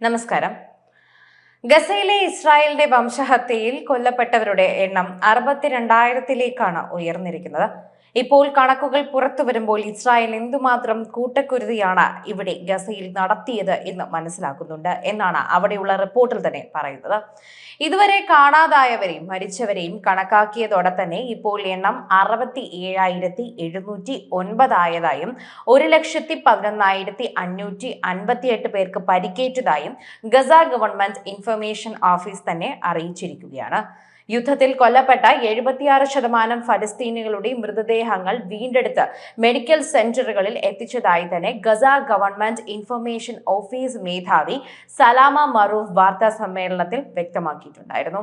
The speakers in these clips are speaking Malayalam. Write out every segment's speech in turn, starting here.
നമസ്കാരം. ഗസയിലെ ഇസ്രായേലിന്റെ വംശഹത്യയിൽ കൊല്ലപ്പെട്ടവരുടെ എണ്ണം അറുപത്തിരണ്ടായിരത്തിലേക്കാണ് ഉയർന്നിരിക്കുന്നത്. ഇപ്പോൾ കണക്കുകൾ പുറത്തു വരുമ്പോൾ ഇസ്രായേൽ എന്തുമാത്രം കൂട്ടക്കുരുതിയാണ് ഇവിടെ ഗസയിൽ നടത്തിയത് എന്ന് മനസ്സിലാക്കുന്നുണ്ട് എന്നാണ് അവിടെയുള്ള റിപ്പോർട്ടിൽ തന്നെ പറയുന്നത്. ഇതുവരെ കാണാതായവരെയും മരിച്ചവരെയും കണക്കാക്കിയതോടെ തന്നെ ഇപ്പോൾ എണ്ണം അറുപത്തി ഏഴായിരത്തി എഴുന്നൂറ്റി ഒൻപതായതായും ഒരു ലക്ഷത്തി പതിനൊന്നായിരത്തി അഞ്ഞൂറ്റി അൻപത്തിയെട്ട് പേർക്ക് പരിക്കേറ്റതായും ഗസ ഗവൺമെന്റ് ഇൻഫർമേഷൻ ഓഫീസ് തന്നെ അറിയിച്ചിരിക്കുകയാണ്. യുദ്ധത്തിൽ കൊല്ലപ്പെട്ട എഴുപത്തിയാറ് ശതമാനം ഫലസ്തീനികളുടെ മൃതദേഹങ്ങൾ വീണ്ടെടുത്ത് മെഡിക്കൽ സെന്ററുകളിൽ എത്തിച്ചതായി തന്നെ ഗസ ഗവൺമെന്റ് ഇൻഫർമേഷൻ ഓഫീസ് മേധാവി സലാമ മറൂഫ് വാർത്താ സമ്മേളനത്തിൽ വ്യക്തമാക്കിയിട്ടുണ്ടായിരുന്നു.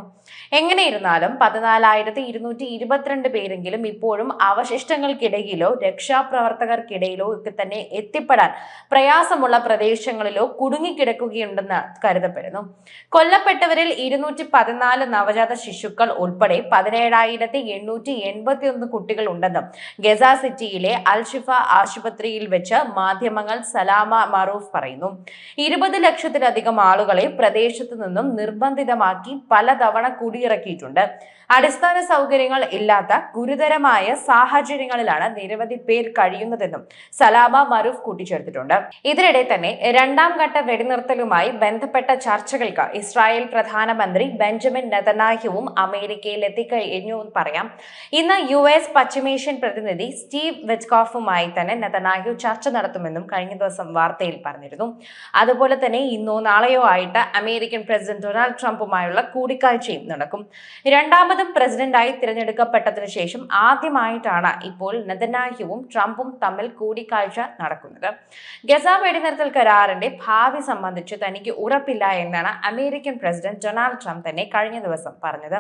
എങ്ങനെയിരുന്നാലും പതിനാലായിരത്തി ഇരുന്നൂറ്റി ഇരുപത്തിരണ്ട് പേരെങ്കിലും ഇപ്പോഴും അവശിഷ്ടങ്ങൾക്കിടയിലോ രക്ഷാപ്രവർത്തകർക്കിടയിലോ ഒക്കെ തന്നെ എത്തിപ്പെടാൻ പ്രയാസമുള്ള പ്രദേശങ്ങളിലോ കുടുങ്ങിക്കിടക്കുകയുണ്ടെന്ന് കരുതപ്പെടുന്നു. കൊല്ലപ്പെട്ടവരിൽ ഇരുന്നൂറ്റി പതിനാല് നവജാത ശിശുക്കൾ ഉൾപ്പെടെ പതിനേഴായിരത്തി എണ്ണൂറ്റി എൺപത്തി ഒന്ന് കുട്ടികൾ ഉണ്ടെന്നും ഗസ സിറ്റിയിലെ അൽഷിഫ ആശുപത്രിയിൽ വെച്ച് മാധ്യമങ്ങൾ സലാമ മറൂഫ് പറയുന്നു. ഇരുപത് ലക്ഷത്തിലധികം ആളുകളെ പ്രദേശത്ത് നിന്നും നിർബന്ധിതമാക്കി പലതവണ കുടിയിറക്കിയിട്ടുണ്ട്. അടിസ്ഥാന സൗകര്യങ്ങൾ ഇല്ലാത്ത ഗുരുതരമായ സാഹചര്യങ്ങളിലാണ് നിരവധി പേർ കഴിയുന്നതെന്നും സലാമ മറൂഫ് കൂട്ടിച്ചേർത്തിട്ടുണ്ട്. ഇതിനിടെ തന്നെ രണ്ടാം ഘട്ട വെടിനിർത്തലുമായി ബന്ധപ്പെട്ട ചർച്ചകൾക്ക് ഇസ്രായേൽ പ്രധാനമന്ത്രി ബെഞ്ചമിൻ നെതനാഹ്യുവും അമേരിക്കയിൽ എത്തിക്കഴിഞ്ഞു എന്ന് പറയാം. ഇന്ന് യു എസ് പശ്ചിമേഷ്യൻ പ്രതിനിധി സ്റ്റീവ് വെറ്റ്കോഫുമായി തന്നെ നെതനാഹു ചർച്ച നടത്തുമെന്നും കഴിഞ്ഞ ദിവസം വാർത്തയിൽ പറഞ്ഞിരുന്നു. അതുപോലെ തന്നെ ഇന്നോ നാളെയോ ആയിട്ട് അമേരിക്കൻ പ്രസിഡന്റ് ഡൊണാൾഡ് ട്രംപുമായുള്ള കൂടിക്കാഴ്ചയും നടക്കും. രണ്ടാമതും പ്രസിഡന്റായി തിരഞ്ഞെടുക്കപ്പെട്ടതിനു ശേഷം ആദ്യമായിട്ടാണ് ഇപ്പോൾ നെതനാഹ്യുവും ട്രംപും തമ്മിൽ കൂടിക്കാഴ്ച നടക്കുന്നത്. ഗസ വെടിനിർത്തൽ കരാറിന്റെ ഭാവി സംബന്ധിച്ച് തനിക്ക് ഉറപ്പില്ല എന്നാണ് അമേരിക്കൻ പ്രസിഡന്റ് ഡൊണാൾഡ് ട്രംപ് തന്നെ കഴിഞ്ഞ ദിവസം പറഞ്ഞത്.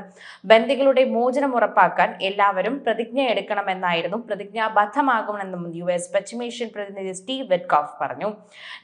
ബന്ദികളുടെ മോചനം ഉറപ്പാക്കാൻ എല്ലാവരും പ്രതിജ്ഞ എടുക്കണമെന്നായിരുന്നു പ്രതിജ്ഞാബദ്ധമാകുമെന്നും യു എസ് പശ്ചിമേഷ്യൻ പ്രതിനിധി സ്റ്റീവ് വെറ്റ്കോഫ് പറഞ്ഞു.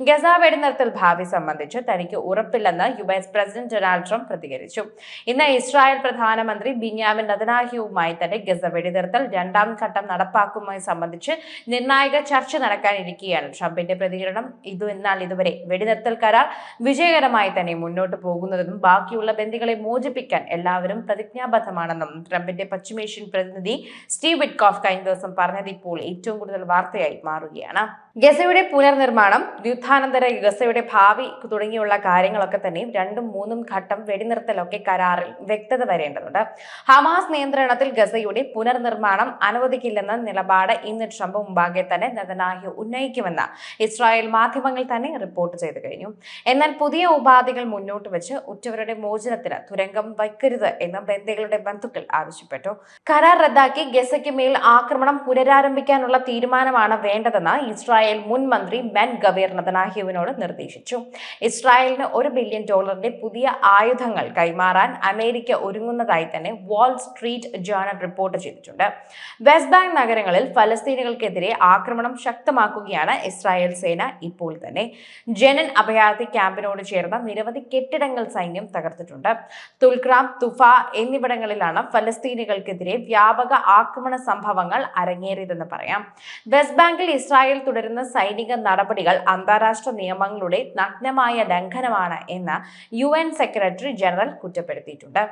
ഗസ വെടിനിർത്തൽ ഭാവി സംബന്ധിച്ച് തനിക്ക് ഉറപ്പില്ലെന്ന് U S president Donald Trump പ്രതികരിച്ചു. ഇന്ന് ഇസ്രായേൽ പ്രധാനമന്ത്രി ബിന്യാമിൻ നദനാഹ്യുവുമായി തന്നെ ഗസ വെടിനിർത്തൽ രണ്ടാം ഘട്ടം നടപ്പാക്കുമായി സംബന്ധിച്ച് നിർണായക ചർച്ച നടക്കാനിരിക്കുകയാണ് ട്രംപിന്റെ പ്രതികരണം ഇതു എന്നാൽ ഇതുവരെ വെടിനിർത്തൽ കരാർ വിജയകരമായി തന്നെ മുന്നോട്ട് പോകുന്നതെന്നും ബാക്കിയുള്ള ബന്ദികളെ മോചിപ്പിക്കാൻ എല്ലാവരും പ്രതിജ്ഞാബദ്ധമാണെന്നും ട്രംപിന്റെ പശ്ചിമേഷ്യൻ പ്രതിനിധി സ്റ്റീവ് വിറ്റ്കോഫ് കഴിഞ്ഞ ദിവസം പറഞ്ഞത് ഇപ്പോൾ ഏറ്റവും കൂടുതൽ വാർത്തയായി മാറുകയാണ്. ഗസയുടെ പുനർനിർമ്മാണം യുദ്ധാനന്തര ഗസയുടെ ഭാവി തുടങ്ങിയുള്ള കാര്യങ്ങളൊക്കെ തന്നെയും രണ്ടും മൂന്നും ഘട്ടം വെടിനിർത്തലൊക്കെ കരാറിൽ വ്യക്തത വരേണ്ടതുണ്ട്. ഹമാസ് നിയന്ത്രണത്തിൽ ഗസയുടെ പുനർനിർമ്മാണം അനുവദിക്കില്ലെന്ന നിലപാട് ഇന്ന് ട്രംപ് മുമ്പാകെ തന്നെ നെതനാഹ്യു ഉന്നയിക്കുമെന്ന് ഇസ്രായേൽ മാധ്യമങ്ങൾ തന്നെ റിപ്പോർട്ട് ചെയ്തു കഴിഞ്ഞു. എന്നാൽ പുതിയ ഉപാധികൾ മുന്നോട്ട് വെച്ച് ഉറ്റവരുടെ മോചനത്തിന് തുരങ്കം വയ്ക്കരുത് എന്ന് ബന്ദികളുടെ ബന്ധുക്കൾ ആവശ്യപ്പെട്ടു. കരാർ റദ്ദാക്കി ഗസയ്ക്ക് മേൽ ആക്രമണം പുനരാരംഭിക്കാനുള്ള തീരുമാനമാണ് വേണ്ടതെന്ന് ഇസ്രായേൽ മുൻ മന്ത്രി ബെൻ ഗവീർ നതനാഹ്യുവിനോട് നിർദ്ദേശിച്ചു. ഇസ്രായേലിന് ഒരു ബില്യൺ ഡോളറിന്റെ പുതിയ ആയുധങ്ങൾ കൈമാറാൻ അമേരിക്ക ഒരുങ്ങുന്നതായി തന്നെ വാൾ സ്ട്രീറ്റ് ജേണൽ റിപ്പോർട്ട് ചെയ്തിട്ടുണ്ട്. വെസ്റ്റ് ബാങ്ക് നഗരങ്ങളിൽ ഫലസ്തീനികൾക്കെതിരെ ആക്രമണം ശക്തമാക്കുകയാണ് ഇസ്രായേൽ സേന ഇപ്പോൾ തന്നെ. ജനൻ അഭയാർത്ഥി ക്യാമ്പിനോട് ചേർന്ന നിരവധി കെട്ടിടങ്ങൾ സൈന്യം തകർത്തിട്ടുണ്ട്. തുൽക്രാം തുഫ എന്നിവിടങ്ങളിലാണ് ഫലസ്തീനികൾക്കെതിരെ വ്യാപക ആക്രമണ സംഭവങ്ങൾ അരങ്ങേറിയതെന്ന് പറയാം. വെസ്റ്റ് ബാങ്കിൽ ഇസ്രായേൽ തുടരുന്ന സൈനിക നടപടികൾ അന്താരാഷ്ട്ര നിയമങ്ങളുടെ നഗ്നമായ ലംഘനമാണ് എന്ന് യു സെക്രട്ടറി ജനറൽ കുറ്റപ്പെടുത്തിയിട്ടുണ്ട്.